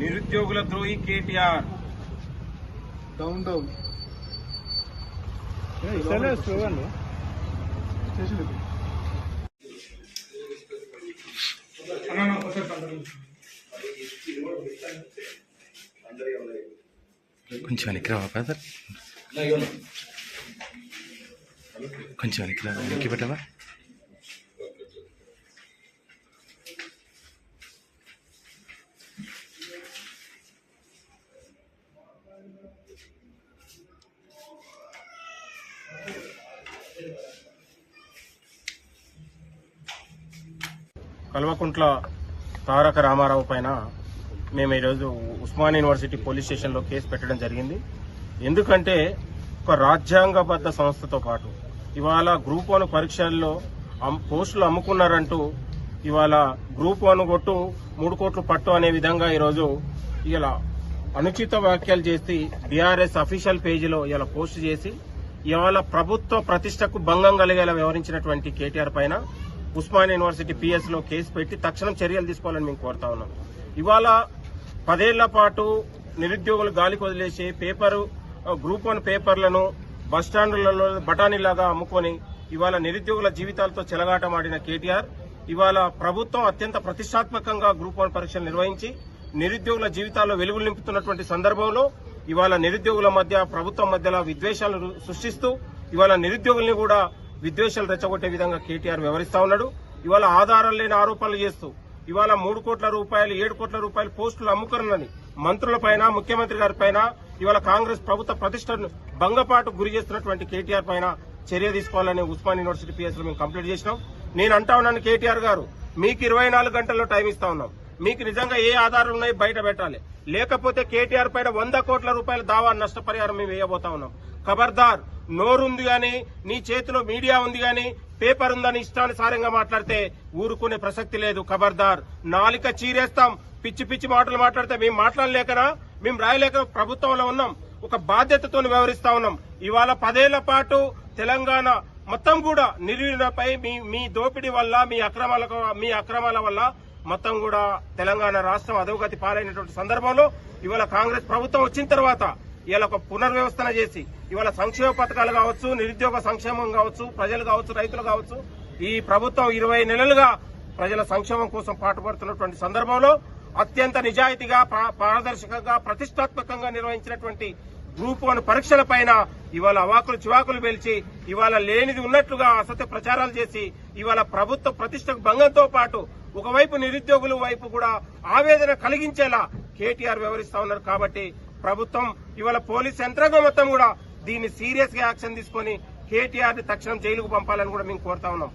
నిరుద్యోగుల ద్రోహి KTR. Down down కొంచెం వెనక్కి రావా బ్రదర్? కొంచెం వెనక్కి రా వెనక్కి పెట్టవా? కల్వకుంట్ల తారక రామారావు పైన మేము ఈరోజు ఉస్మాన్ యూనివర్సిటీ పోలీస్ స్టేషన్లో కేసు పెట్టడం జరిగింది. ఎందుకంటే ఒక రాజ్యాంగబద్ధ సంస్థతో పాటు ఇవాళ గ్రూప్ వన్ పరీక్షల్లో పోస్టులు అమ్ముకున్నారంటూ ఇవాళ గ్రూప్ వన్ కొట్టు మూడు కోట్లు పట్టు అనే విధంగా ఈరోజు ఇలా అనుచిత వ్యాఖ్యలు చేసి బీఆర్ఎస్ అఫీషియల్ పేజీలో ఇలా పోస్ట్ చేసి ఇవాళ ప్రభుత్వ ప్రతిష్టకు భంగం కలిగేలా వ్యవహరించినటువంటి కేటీఆర్ పైన ఉస్మాన్ యూనివర్సిటీ పిఎస్లో కేసు పెట్టి తక్షణం చర్యలు తీసుకోవాలని మేము కోరుతా ఉన్నాం. ఇవాళ పదేళ్ళ పాటు నిరుద్యోగులు గాలికి వదిలేసి పేపరు గ్రూప్ వన్ పేపర్లను బస్టాండ్లలో బఠానీలాగా అమ్ముకొని ఇవాళ నిరుద్యోగుల జీవితాలతో చెలగాటమాడిన కేటీఆర్ ఇవాళ ప్రభుత్వం అత్యంత ప్రతిష్టాత్మకంగా గ్రూప్ వన్ పరీక్షలు నిర్వహించి నిరుద్యోగుల జీవితాల్లో వెలుగులు నింపుతున్నటువంటి సందర్భంలో ఇవాళ నిరుద్యోగుల మధ్య ప్రభుత్వం మధ్యలో విద్వేషాలను సృష్టిస్తూ ఇవాళ నిరుద్యోగుల్ని కూడా విద్వేషాలు రెచ్చగొట్టే విధంగా కేటీఆర్ వ్యవహరిస్తా ఉన్నాడు. ఇవాళ ఆధారం లేని ఆరోపణలు చేస్తూ ఇవాళ మూడు కోట్ల రూపాయలు ఏడు కోట్ల రూపాయలు పోస్టులు అమ్ముకున్నని మంత్రులపైన ముఖ్యమంత్రి గారి పైన ఇవాళ కాంగ్రెస్ ప్రభుత్వ ప్రతిష్టను భంగపాటు గురి చేస్తున్నటువంటి కేటీఆర్ పైన చర్య తీసుకోవాలని ఉస్మాన్ యూనివర్సిటీ పిఎస్లో మేము కంప్లీట్ చేసినాం. నేను అంటా ఉన్నాను కేటీఆర్ గారు మీకు ఇరవై నాలుగు గంటల్లో టైం ఇస్తా ఉన్నాం. మీకు నిజంగా ఏ ఆధారాలు ఉన్నాయి బయట పెట్టాలి. లేకపోతే కేటీఆర్ పైన వంద కోట్ల రూపాయల దావా నష్టపరిహారం మేము వేయబోతా ఉన్నాం. ఖబర్దార్ నోరుంది గాని నీ చేతిలో మీడియా ఉంది గాని పేపర్ ఉందని ఇష్టానుసారంగా మాట్లాడితే ఊరుకునే ప్రసక్తి లేదు. ఖబర్దార్ నాలిక చీరేస్తాం. పిచ్చి పిచ్చి మాటలు మాట్లాడితే మేము మాట్లాడలేకనా? మేము రాయలేక ప్రభుత్వంలో ఉన్నాం. ఒక బాధ్యతతో వ్యవహరిస్తా ఉన్నాం. ఇవాళ పదేళ్ళ పాటు తెలంగాణ మొత్తం కూడా నిర్వీణపై మీ మీ దోపిడీ వల్ల మీ అక్రమాల మీ అక్రమాల వల్ల మొత్తం కూడా తెలంగాణ రాష్ట్రం అధోగతి పాలైనటువంటి సందర్భంలో ఇవాళ కాంగ్రెస్ ప్రభుత్వం వచ్చిన తర్వాత ఇవాళ ఒక పునర్వ్యవస్థన చేసి ఇవాళ సంక్షేమ పథకాలు కావచ్చు నిరుద్యోగ సంక్షేమం కావచ్చు ప్రజలు కావచ్చు రైతులు కావచ్చు ఈ ప్రభుత్వం ఇరవై నెలలుగా ప్రజల సంక్షేమం కోసం పాటుపడుతున్నటువంటి సందర్భంలో అత్యంత నిజాయితీగా పారదర్శకంగా ప్రతిష్టాత్మకంగా నిర్వహించినటువంటి గ్రూప్ వన్ పరీక్షల పైన ఇవాళ అవాకులు చివాకులు పేల్చి ఇవాళ లేనిది ఉన్నట్లుగా అసత్య ప్రచారాలు చేసి ఇవాళ ప్రభుత్వ ప్రతిష్టకు భంగంతో పాటు ఒకవైపు నిరుద్యోగుల వైపు కూడా ఆవేదన కలిగించేలా కేటీఆర్ వివరిస్తా ఉన్నారు కాబట్టి ప్రభుత్వం ఇవాళ పోలీస్ యంత్రాంగం మొత్తం కూడా దీన్ని సీరియస్గా యాక్షన్ తీసుకొని కేటీఆర్ని తక్షణం జైలుకు పంపాలని కూడా మేము కోరుతా ఉన్నాం.